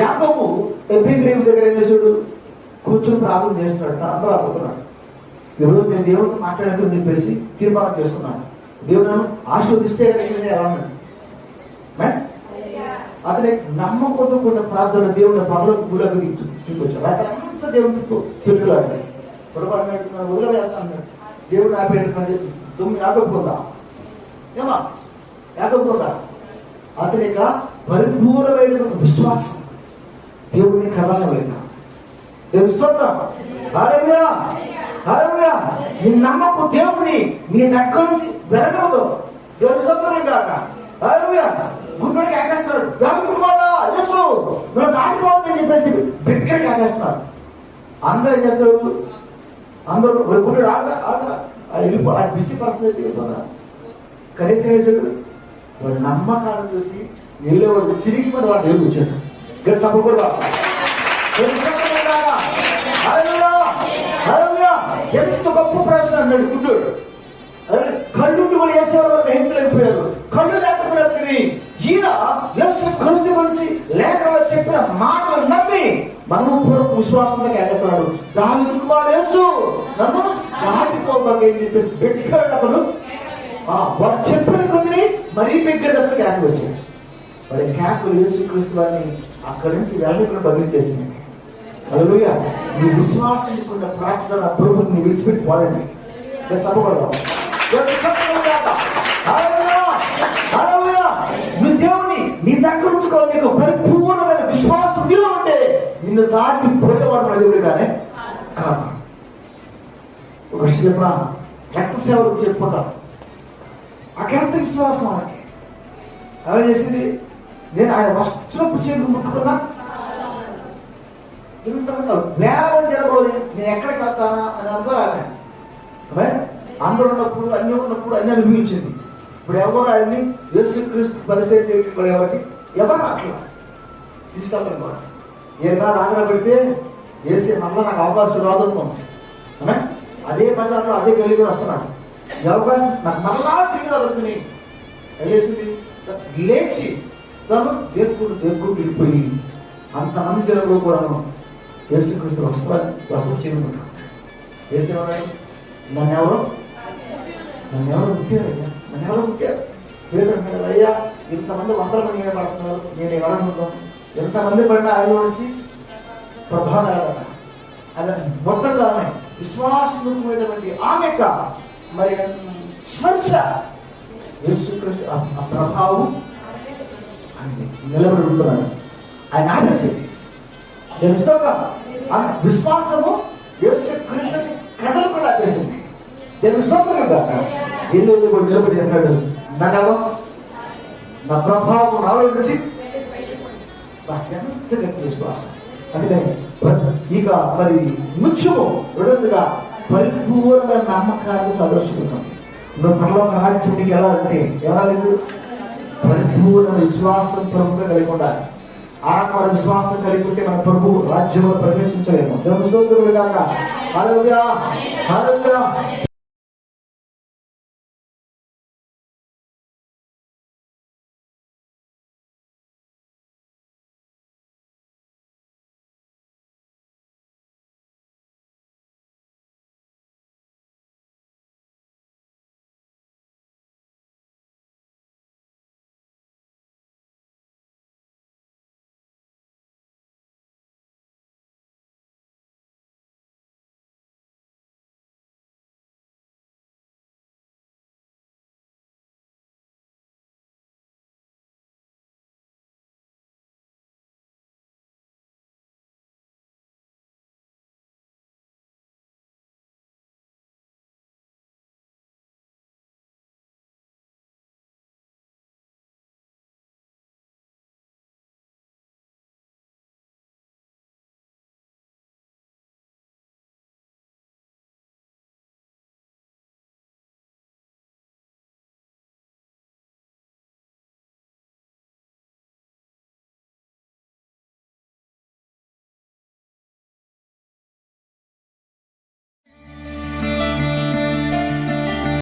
యాకము ఎబ్రిగ్రీవ్ దగ్గర ఏం చేశాడు? కూర్చొని ప్రార్థన చేస్తున్నాడు అందరూ అడుగుతున్నాడు ఈరోజు నేను దేవుడితో నేను చెప్పేసి తీర్మానం చేస్తున్నాను. దేవుడు నన్ను ఆశీర్వదిస్తే నేను ఎలా ఉన్నాను? అతని నమ్మకంతో కూడిన ప్రార్థన దేవుని పనులు గుళ్ళకు తీసుకొచ్చాడు. అతనంతా దేవునితో తిరుగులాడు పొరపాటు వదిలేస్తాను దేవుడు ఆపేట తుమ్మి ఆగకపోతా ఏమా? ఆగకపోతా అతని యొక్క పరిపూర్ణమైన విశ్వాసం దేవుడిని కదలలేక దేవుని స్తోత్రం. హల్లెలూయా. హల్లెలూయా. నీ నమ్మకు దేవుని నీ దగ్గర నుంచి వెరగదు దేవుని స్తోత్రం కాక. హల్లెలూయా. గుడ్డోడికి ఆకేస్తున్నాడు దానికి కూడా యేసు. నువ్వు దాటిపోవద్దని చెప్పేసి బిడ్డకి ఆకేస్తున్నాడు అందరూ ఏం చేస్తారు అందరూ గుడ్డు ఆగా ఆగా. ఆ వెళ్ళిపో ఆ బిసి పరిస్థితి వెళ్ళిపోతా కనీసం ఏం చేశాడు వాడి నమ్మకాలను చూసి వెళ్ళేవాడు తిరిగి మరి వాడు దేవుడు గట్ల గట్టి తప్పకూడదు ఎంత గొప్ప ప్రశ్న అన్నాడు గుడ్డోడు కళ్ళు కళ్ళుండి కూడా వేసేవారు గ్రహించలేకపోయారు కళ్ళు లేకపోయినప్పుడు ఈయన ఎస్సు కలిసి కలిసి లేఖలో చెప్పిన మాటలు నమ్మి మనము పూర్వక విశ్వాసంగా ఎగస్తున్నాడు దాని కుమారు యేసు. నన్ను దాటిపోతాను అని చెప్పేసి పెట్టినప్పుడు వాడు చెప్పిన కొద్దిని మరీ పెట్టేటప్పుడు క్యాక్ వేసాడు వాడి క్యాక్ యేసు క్రీస్తు వారిని అక్కడి నుంచి వెళ్ళకుండా బదిలించేసింది అలలుయ నీ విశ్వాసించుకున్న ప్రార్థన ప్రభుత్వం విడిచిపెట్టి పోదండి సభపడదాం నీ దేవుని నీ దగ్గర ఉంచుకో నీకు పరిపూర్ణమైన విశ్వాసం నీలో ఉంటే నిన్ను దాటి పోయేవాడు నలుగురుగానే కాదు. ఒక శిల్ప రక్త సేవలు చెప్పుకుంటాం అకెంత విశ్వాసం ఆయనకి చేసింది నేను ఆయన వస్త్రపు చేతులు ముట్టుకున్నా. ఇంతమంది వేల జరగబోయి నేను ఎక్కడికి వెళ్తానా అని అనుకో ఆమె ఆమె? ఉన్నప్పుడు అన్ని ఉన్నప్పుడు అన్ని అనిపించింది ఇప్పుడు ఎవరు ఆయన్ని? యేసు క్రీస్తు పరిచయం ఇప్పుడు ఎవరు అట్లా తీసుకెళ్తాను కూడా. ఏమైనా ఆగ్రహ పెడితే వేసే మళ్ళీ నాకు అవకాశం రాదు అనుకోండి అదే బజార్లో అదే కలిగి కూడా వస్తున్నాడు ఈ నాకు మళ్ళా తిరిగి వస్తుంది లేచి తను దేవుడు దేవుడు వెళ్ళిపోయి అంతమంది జనంలో కూడాను యేసుక్రీస్తు వస్త్రాన్ని వస్త్రం చేయమంటాడు వేసేవాడు నన్ను ఎవరు? నన్ను ఎవరు ముట్టారు నన్ను ఎవరు ముట్టారు పేరు అయ్యా ఇంతమంది వందల మంది మీద పడుతున్నారు నేను ఎవరనుకుంటాను ఎంతమంది పడినా ఆయన నుంచి ప్రభావం అలా మొత్తంగా ఆమె విశ్వాసమైనటువంటి ఆమె యొక్క మరి స్పర్శ. యేసుక్రీస్తు ఆ ప్రభావం నిలబడి ఉంటున్నాడు. ఆయన ఆపేసింది నేను ఆ విశ్వాసము యేసు క్రీస్తుని కథలు కూడా చేసింది. నేను కదా కాక ఎన్ని కూడా నిలబడి చెప్పాడు నన్ను నా ప్రభావం నాలో నుంచి. ఎంత విశ్వాసం. అందుకని ఇక మరి ముత్యము రెండోదిగా పరిపూర్ణ నమ్మకాన్ని ప్రదర్శిస్తున్నాం నువ్వు పరలోక రాజ్యం నీకు ఎలా అంటే ఎలా లేదు పరిపూర్ణ విశ్వాసం ప్రభుత్వం కలిగి ఉండాలి. ఆత్మ విశ్వాసం కలిగి ఉంటే మన ప్రభు రాజ్యంలో ప్రవేశించలేము. దేవుని స్తోత్రములు కాక